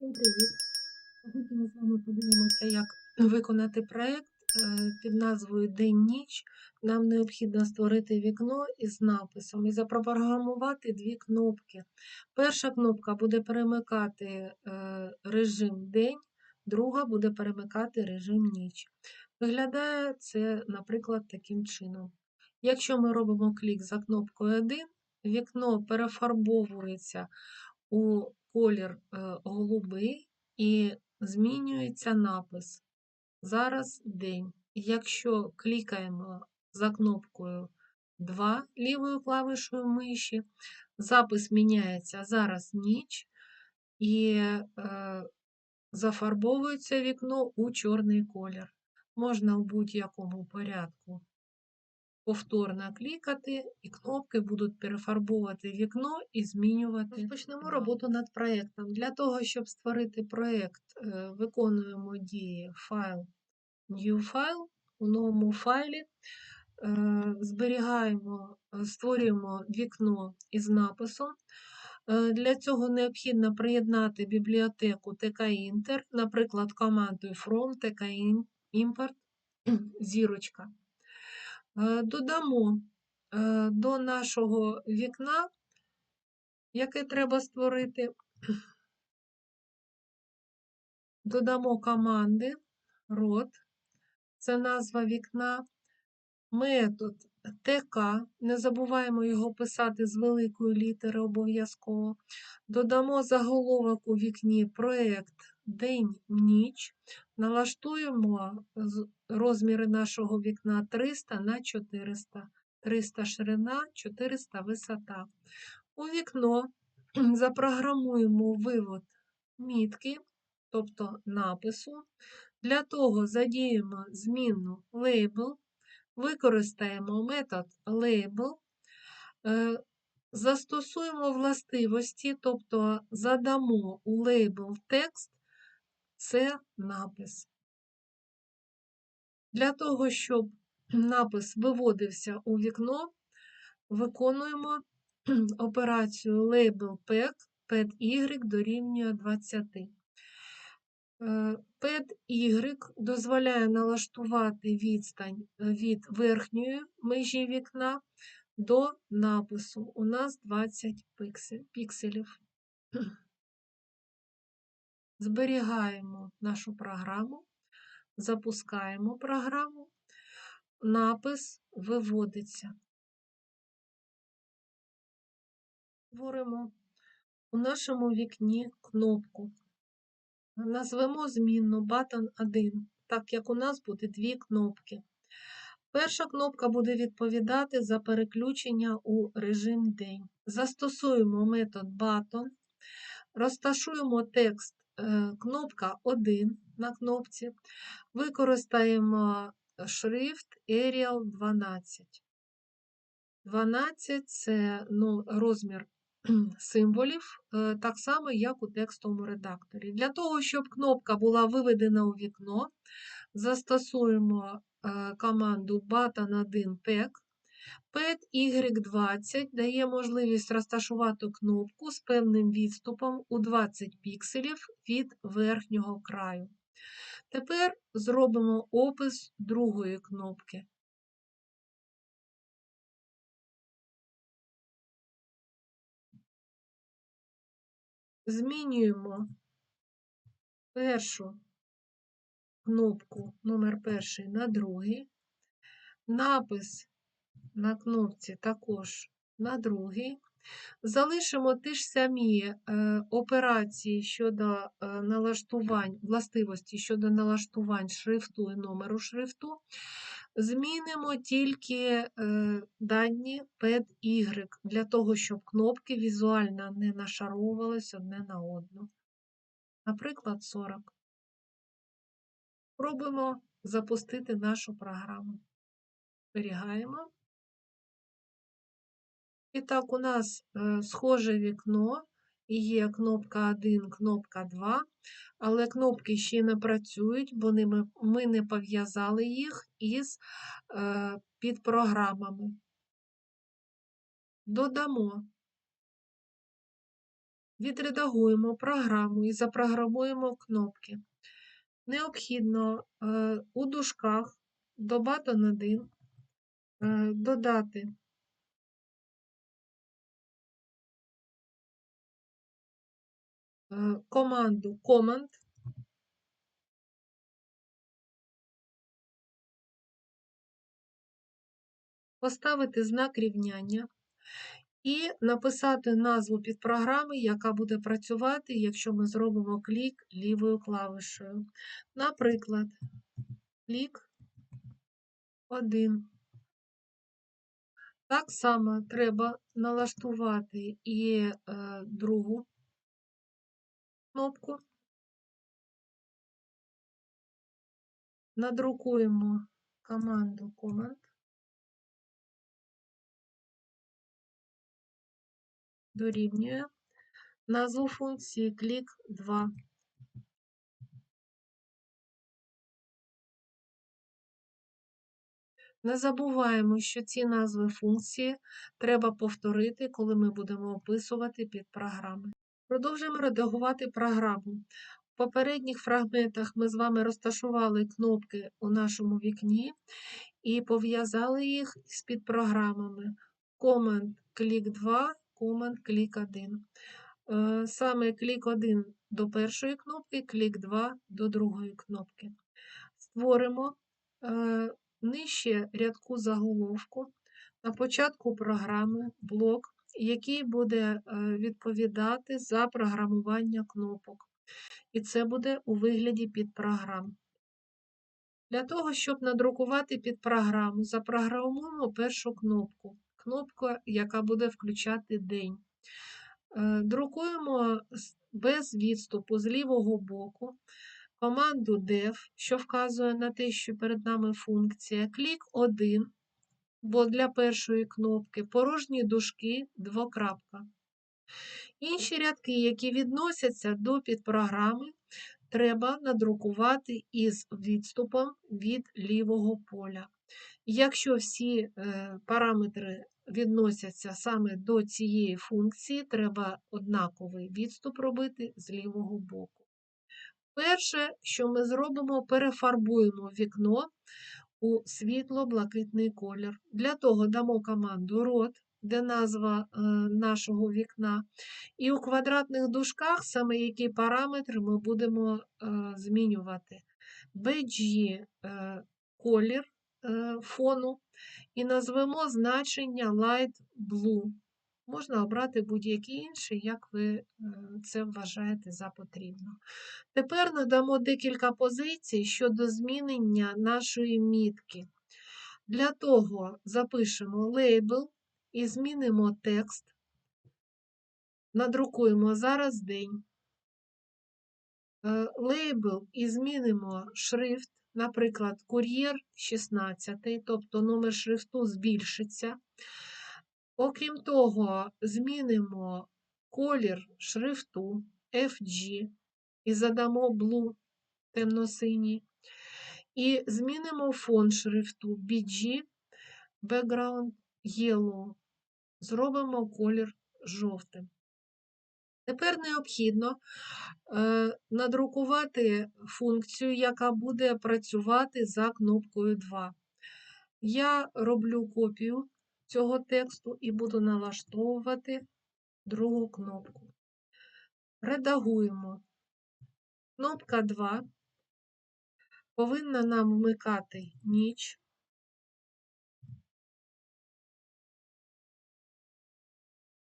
Всім привіт! Сьогодні ми з вами подивимося, як виконати проєкт е, під назвою День-ніч. Нам необхідно створити вікно із написом і запрограмувати дві кнопки. Перша кнопка буде перемикати е, режим день, друга буде перемикати режим ніч. Виглядає це, наприклад, таким чином. Якщо ми робимо клік за кнопкою 1, вікно перефарбовується у колір е, голубий і змінюється напис. Зараз день. Якщо клікаємо за кнопкою 2 лівою клавішою миші, запис міняється зараз ніч і е, зафарбовується вікно у чорний колір. Можна в будь-якому порядку повторно клікати, і кнопки будуть перефарбовувати вікно і змінювати. Розпочнемо роботу над проєктом. Для того, щоб створити проєкт, е, виконуємо дії файл New File. У новому файлі зберігаємо, е, створюємо вікно із написом. Для цього необхідно приєднати бібліотеку TK-Inter, наприклад, командою from TK-Import зірочка. Е, додамо е, до нашого вікна, яке треба створити, додамо команди род, це назва вікна, метод ТК, не забуваємо його писати з великої літери обов'язково. Додамо заголовок у вікні проєкт день-ніч, налаштуємо розміри нашого вікна 300 на 400, 300 ширина, 400 висота. У вікно запрограмуємо вивод мітки, тобто напису. Для того задіємо змінну label, використаємо метод label, е, застосуємо властивості, тобто задамо у лейбл текст, це напис. Для того, щоб напис виводився у вікно, виконуємо операцію Label PEG, PED-Y дорівнює 20. PED-Y дозволяє налаштувати відстань від верхньої межі вікна до напису. У нас 20 пікселів. Зберігаємо нашу програму, запускаємо програму, напис виводиться. Створимо у нашому вікні кнопку. Назвемо змінну button 1, так як у нас буде дві кнопки. Перша кнопка буде відповідати за переключення у режим день. Застосуємо метод button, розташуємо текст кнопка 1 на кнопці. Використаємо шрифт Arial 12. 12 це ну, розмір символів, е, так само, як у текстовому редакторі. Для того, щоб кнопка була виведена у вікно, застосуємо е, команду button1 PEG. Pad Y20 дає можливість розташувати кнопку з певним відступом у 20 пікселів від верхнього краю. Тепер зробимо опис другої кнопки. Змінюємо першу кнопку номер перший на другий, напис на кнопці також на другий. Залишимо ті ж самі е, операції щодо е, налаштувань, властивості щодо налаштувань шрифту і номеру шрифту. Змінимо тільки е, дані PED-Y для того, щоб кнопки візуально не нашаровувалися одне на одну. Наприклад, 40. Пробуємо запустити нашу програму. Зберігаємо. І так, у нас е, схоже вікно, і є кнопка 1, кнопка 2, але кнопки ще не працюють, бо ми, не пов'язали їх із е, підпрограмами. Додамо відредагуємо програму і запрограмуємо кнопки. Необхідно е, у дужках до button 1 е, додати команду command поставити знак рівняння і написати назву підпрограми, яка буде працювати, якщо ми зробимо клік лівою клавишею. Наприклад, клік 1. Так само треба налаштувати і е, другу кнопку. Надрукуємо команду Command. дорівнює назву функції клік 2. Не забуваємо, що ці назви функції треба повторити, коли ми будемо описувати підпрограми. Продовжуємо редагувати програму. В попередніх фрагментах ми з вами розташували кнопки у нашому вікні і пов'язали їх з підпрограмами Command клік 2 Command клік 1. Е, саме клік 1 до першої кнопки, клік 2 до другої кнопки. Створимо е, нижче рядку заголовку на початку програми блок, який буде е, відповідати за програмування кнопок. І це буде у вигляді підпрограм. Для того, щоб надрукувати підпрограму, запрограмуємо першу кнопку кнопка, яка буде включати день. Е, друкуємо без відступу з лівого боку команду def, що вказує на те, що перед нами функція, клік 1, бо для першої кнопки порожні дужки, двокрапка. Інші рядки, які відносяться до підпрограми, треба надрукувати із відступом від лівого поля. Якщо всі е, параметри відносяться саме до цієї функції, треба однаковий відступ робити з лівого боку. Перше, що ми зробимо, перефарбуємо вікно у світло-блакитний колір. Для того дамо команду рот, де назва е, нашого вікна. І у квадратних дужках саме які параметри ми будемо е, змінювати. BG е, колір фону і назвемо значення Light Blue. Можна обрати будь-який інший, як ви це вважаєте за потрібно. Тепер надамо декілька позицій щодо змінення нашої мітки. Для того запишемо лейбл і змінимо текст, надрукуємо зараз день. Е, лейбл і змінимо шрифт наприклад, кур'єр 16, тобто номер шрифту збільшиться. Окрім того, змінимо колір шрифту FG і задамо blue темно-синій. І змінимо фон шрифту BG background yellow. Зробимо колір жовтим. Тепер необхідно е, надрукувати функцію, яка буде працювати за кнопкою 2. Я роблю копію цього тексту і буду налаштовувати другу кнопку. Редагуємо. Кнопка 2 повинна нам вмикати ніч.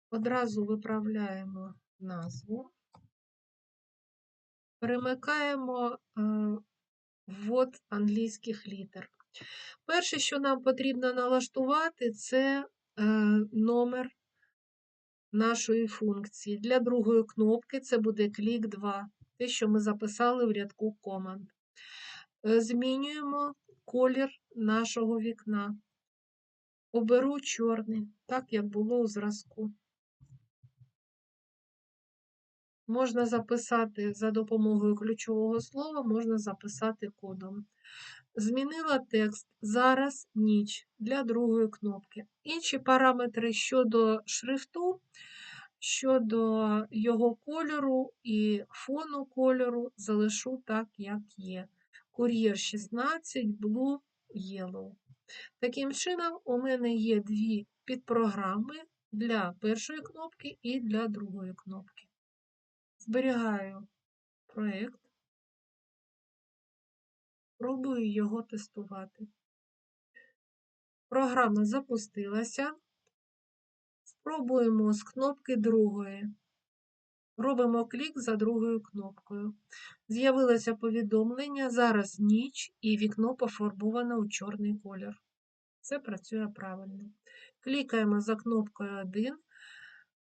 Одразу виправляємо назву, перемикаємо е, ввод англійських літер. Перше, що нам потрібно налаштувати, це е, номер нашої функції. Для другої кнопки це буде клік 2, те, що ми записали в рядку команд. Е, змінюємо колір нашого вікна. Оберу чорний, так як було у зразку. Можна записати за допомогою ключового слова, можна записати кодом. Змінила текст зараз ніч для другої кнопки. Інші параметри щодо шрифту, Щодо його кольору і фону кольору залишу так, як є. Кур'єр 16, Blue, Yellow. Таким чином, у мене є дві підпрограми для першої кнопки і для другої кнопки. Зберігаю проєкт, пробую його тестувати. Програма запустилася. Спробуємо з кнопки другої. Робимо клік за другою кнопкою. З'явилося повідомлення, зараз ніч і вікно пофарбоване у чорний колір. Це працює правильно. Клікаємо за кнопкою 1.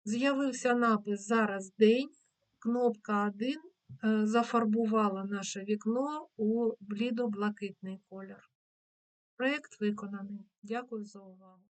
З'явився напис Зараз день. Кнопка 1 е, зафарбувала наше вікно у блідо-блакитний колір. Проєкт виконаний. Дякую за увагу.